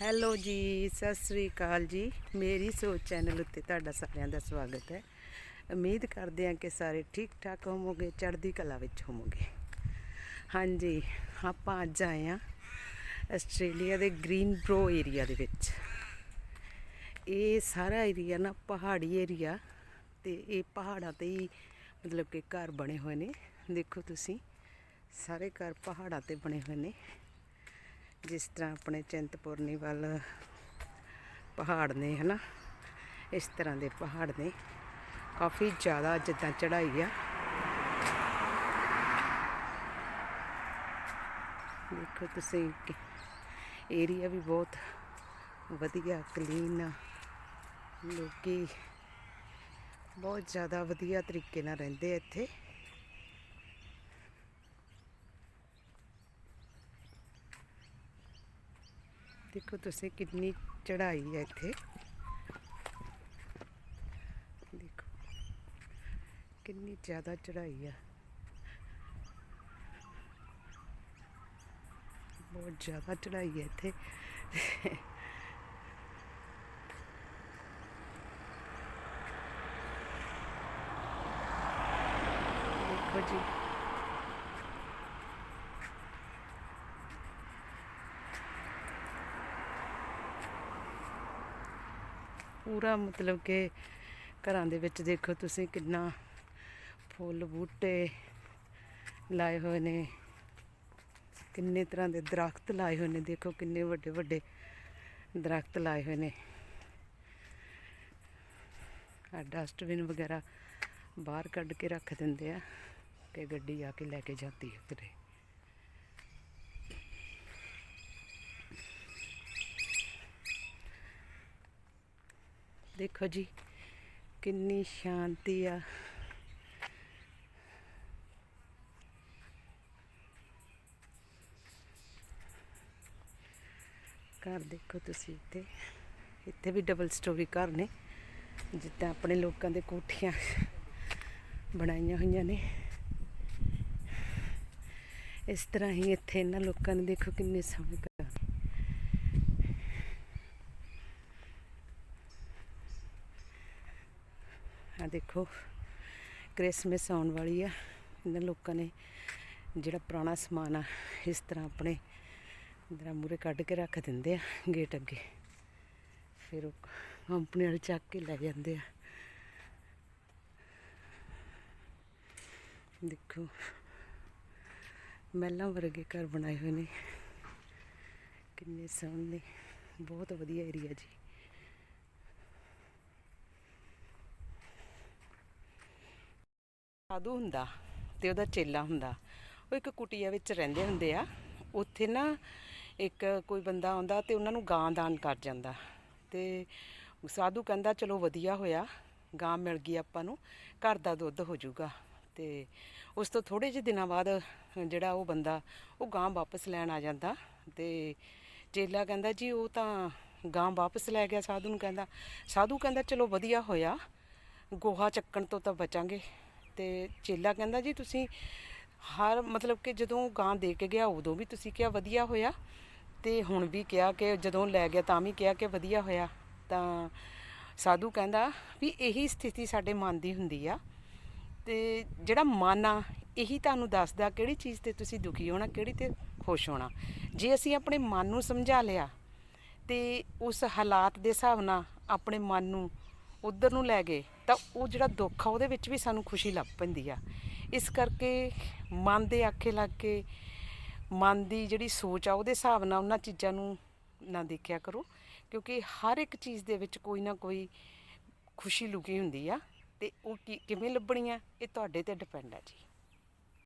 Hello ਜੀ, ਸਤਿ ਸ੍ਰੀ ਅਕਾਲ ਜੀ। ਮੇਰੀ ਸੋਚ ਚੈਨਲ ਉੱਤੇ ਤੁਹਾਡਾ ਸਾਰਿਆਂ ਦਾ ਸਵਾਗਤ ਹੈ। ਉਮੀਦ ਕਰਦੇ ਹਾਂ ਕਿ ਸਾਰੇ ਠੀਕ ਠਾਕ ਹੋਵੋਗੇ, ਚੜ੍ਹਦੀ ਕਲਾ ਵਿੱਚ ਹੋਵੋਗੇ। ਹਾਂਜੀ, ਆਪਾਂ ਅੱਜ ਆਏ ਹਾਂ ਆਸਟ੍ਰੇਲੀਆ ਦੇ ਗ੍ਰੀਨ ਬਰੋ ਏਰੀਆ ਦੇ ਵਿੱਚ। ਇਹ ਸਾਰਾ ਏਰੀਆ ਨਾ ਪਹਾੜੀ ਏਰੀਆ ਤੇ ਇਹ ਪਹਾੜਾਂ ਤੇ ਹੀ ਮਤਲਬ ਕਿ ਘਰ ਬਣੇ ਹੋਏ ਨੇ। ਦੇਖੋ ਤੁਸੀਂ, ਸਾਰੇ ਘਰ ਪਹਾੜਾਂ ਤੇ ਬਣੇ ਹੋਏ ਨੇ। ਜਿਸ ਤਰ੍ਹਾਂ ਆਪਣੇ ਚਿੰਤਪੁਰਨੀ ਵੱਲ ਪਹਾੜ ਨੇ, ਹਨਾ? ਇਸ ਤਰ੍ਹਾਂ ਦੇ ਪਹਾੜ ਨੇ। ਕਾਫੀ ਜ਼ਿਆਦਾ ਜਿੱਦਾਂ ਚੜ੍ਹਾਈ ਆ। ਦੇਖੋ ਤੁਸੀਂ ਏਰੀਆ ਵੀ ਬਹੁਤ ਵਧੀਆ ਕਲੀਨ ਆ। ਲੋਕੀ ਬਹੁਤ ਜ਼ਿਆਦਾ ਵਧੀਆ ਤਰੀਕੇ ਨਾਲ ਰਹਿੰਦੇ ਇੱਥੇ। ਦੇਖੋ ਤੁਸੀਂ ਕਿੰਨੀ ਚੜ੍ਹਾਈ ਹੈ ਇੱਥੇ ਦੇਖੋ ਕਿੰਨੀ ਜ਼ਿਆਦਾ ਚੜ੍ਹਾਈ ਆ ਬਹੁਤ ਜ਼ਿਆਦਾ ਚੜ੍ਹਾਈ ਹੈ ਇੱਥੇ ਦੇਖੋ ਜੀ ਪੂਰਾ ਮਤਲਬ ਕਿ ਘਰਾਂ ਦੇ ਵਿੱਚ ਦੇਖੋ ਤੁਸੀਂ ਕਿੰਨਾ ਫੁੱਲ ਬੂਟੇ ਲਾਏ ਹੋਏ ਨੇ। ਕਿੰਨੇ ਤਰ੍ਹਾਂ ਦੇ ਦਰਖਤ ਲਾਏ ਹੋਏ ਨੇ। ਦੇਖੋ ਕਿੰਨੇ ਵੱਡੇ ਵੱਡੇ ਦਰਖਤ ਲਾਏ ਹੋਏ ਨੇ। ਆ ਡਸਟਬਿਨ ਵਗੈਰਾ ਬਾਹਰ ਕੱਢ ਕੇ ਰੱਖ ਦਿੰਦੇ ਆ ਕਿ ਗੱਡੀ ਆ ਕੇ ਲੈ ਕੇ ਜਾਂਦੀ ਹੈ ਕਿਤੇ ਦੇਖੋ ਜੀ, ਕਿੰਨੀ ਸ਼ਾਂਤੀ ਆ। ਘਰ ਦੇਖੋ ਤੁਸੀਂ ਇੱਥੇ। ਇੱਥੇ ਵੀ ਡਬਲ ਸਟੋਰੀ ਘਰ ਨੇ, ਜਿੱਦਾਂ ਆਪਣੇ ਲੋਕਾਂ ਦੇ ਕੋਠੀਆਂ ਬਣਾਈਆਂ ਹੋਈਆਂ ਨੇ। ਇਸ ਤਰ੍ਹਾਂ ਹੀ ਇੱਥੇ ਇਹਨਾਂ ਲੋਕਾਂ ਨੇ ਦੇਖੋ ਕਿੰਨੇ ਸੋਹਣੇ ਘਰ ਆ ਦੇਖੋ ਕ੍ਰਿਸਮਸ ਆਉਣ ਵਾਲੀ ਆ। ਇਹਨਾਂ ਲੋਕਾਂ ਨੇ ਜਿਹੜਾ ਪੁਰਾਣਾ ਸਮਾਨ ਆ, ਇਸ ਤਰ੍ਹਾਂ ਆਪਣੇ ਦਰਾਂ ਮੂਰੇ ਕੱਢ ਕੇ ਰੱਖ ਦਿੰਦੇ ਆ ਗੇਟ ਅੱਗੇ। ਫਿਰ ਉਹ ਕੰਪਨੀ ਵਾਲੇ ਚੱਕ ਕੇ ਲੈ ਜਾਂਦੇ ਆ। ਦੇਖੋ, ਮਹਿਲਾਂ ਵਰਗੇ ਘਰ ਬਣਾਏ ਹੋਏ ਨੇ। ਕਿੰਨੇ ਸੋਹਣੇ ਬਹੁਤ ਵਧੀਆ ਏਰੀਆ ਜੀ। ਸਾਧੂ ਹੁੰਦਾ ਤੇ ਉਹਦਾ ਚੇਲਾ ਹੁੰਦਾ, ਉਹ ਇੱਕ ਕੁਟੀਆ ਵਿੱਚ ਰਹਿੰਦੇ ਹੁੰਦੇ ਆ। ਉੱਥੇ ਨਾ ਇੱਕ ਕੋਈ ਬੰਦਾ ਆਉਂਦਾ ਤੇ ਉਹਨਾਂ ਨੂੰ ਗਾਂ ਦਾਨ ਕਰ ਜਾਂਦਾ ਤੇ ਸਾਧੂ ਕਹਿੰਦਾ, ਚਲੋ ਵਧੀਆ ਹੋਇਆ, ਗਾਂ ਮਿਲ ਗਈ ਆਪਾਂ ਨੂੰ, ਘਰ ਦਾ ਦੁੱਧ ਹੋ ਜਾਊਗਾ। ਤੇ ਉਸ ਤੋਂ ਥੋੜੇ ਜਿਹੇ ਦਿਨਾਂ ਬਾਅਦ ਜਿਹੜਾ ਉਹ ਬੰਦਾ, ਉਹ ਗਾਂ ਵਾਪਸ ਲੈਣ ਆ ਜਾਂਦਾ ਤੇ ਚੇਲਾ ਕਹਿੰਦਾ, ਜੀ, ਉਹ ਤਾਂ ਗਾਂ ਵਾਪਸ ਲੈ ਗਿਆ, ਸਾਧੂ ਨੂੰ ਕਹਿੰਦਾ। ਸਾਧੂ ਕਹਿੰਦਾ, ਚਲੋ ਵਧੀਆ ਹੋਇਆ, ਗੋਹਾ ਚੱਕਣ ਤੋਂ ਤਾਂ ਬਚਾਂਗੇ। ਤੇ ਚੇਲਾ ਕਹਿੰਦਾ, ਜੀ ਤੁਸੀਂ ਹਰ ਮਤਲਬ ਕਿ ਜਦੋਂ ਗਾਂ ਦੇ ਕੇ ਗਿਆ, ਉਦੋਂ ਵੀ ਤੁਸੀਂ ਕਿਹਾ ਵਧੀਆ ਹੋਇਆ। ਤੇ ਹੁਣ ਵੀ ਕਿਹਾ ਕਿ ਜਦੋਂ ਲੈ ਗਿਆ, ਤਾਂ ਵੀ ਕਿਹਾ ਕਿ ਵਧੀਆ ਹੋਇਆ। ਤਾਂ ਸਾਧੂ ਕਹਿੰਦਾ ਵੀ ਇਹੀ ਸਥਿਤੀ ਸਾਡੇ ਮਨ ਦੀ ਹੁੰਦੀ ਆ। ਤੇ ਜਿਹੜਾ ਮਨ ਆ, ਇਹੀ ਤੁਹਾਨੂੰ ਦੱਸਦਾ ਕਿਹੜੀ ਚੀਜ਼ ਤੇ ਤੁਸੀਂ ਦੁਖੀ ਹੋਣਾ, ਕਿਹੜੀ ਤੇ ਖੁਸ਼ ਹੋਣਾ। ਜੇ ਅਸੀਂ ਆਪਣੇ ਮਨ ਨੂੰ ਸਮਝਾ ਲਿਆ, ਤੇ ਉਸ ਹਾਲਾਤ ਦੇ ਹਿਸਾਬ ਨਾਲ ਆਪਣੇ ਮਨ ਨੂੰ ਉਧਰ ਨੂੰ ਲੈ ਗਏ ਤਾਂ ਉਹ ਜਿਹੜਾ ਦੁੱਖ ਆ, ਉਹਦੇ ਵਿੱਚ ਵੀ ਸਾਨੂੰ ਖੁਸ਼ੀ ਲੱਭ ਪੈਂਦੀ ਆ। ਇਸ ਕਰਕੇ ਮਨ ਦੇ ਆਖੇ ਲੱਗ ਕੇ, ਮਨ ਦੀ ਜਿਹੜੀ ਸੋਚ ਆ, ਉਹਦੇ ਹਿਸਾਬ ਨਾਲ ਉਹਨਾਂ ਚੀਜ਼ਾਂ ਨੂੰ ਨਾ ਦੇਖਿਆ ਕਰੋ, ਕਿਉਂਕਿ ਹਰ ਇੱਕ ਚੀਜ਼ ਦੇ ਵਿੱਚ ਕੋਈ ਨਾ ਕੋਈ ਖੁਸ਼ੀ ਲੁਕੀ ਹੁੰਦੀ ਆ। ਤੇ ਉਹ ਕੀ, ਕਿਵੇਂ ਲੱਭਣੀ ਆ, ਇਹ ਤੁਹਾਡੇ ਤੇ ਡਿਪੈਂਡ ਆ ਜੀ।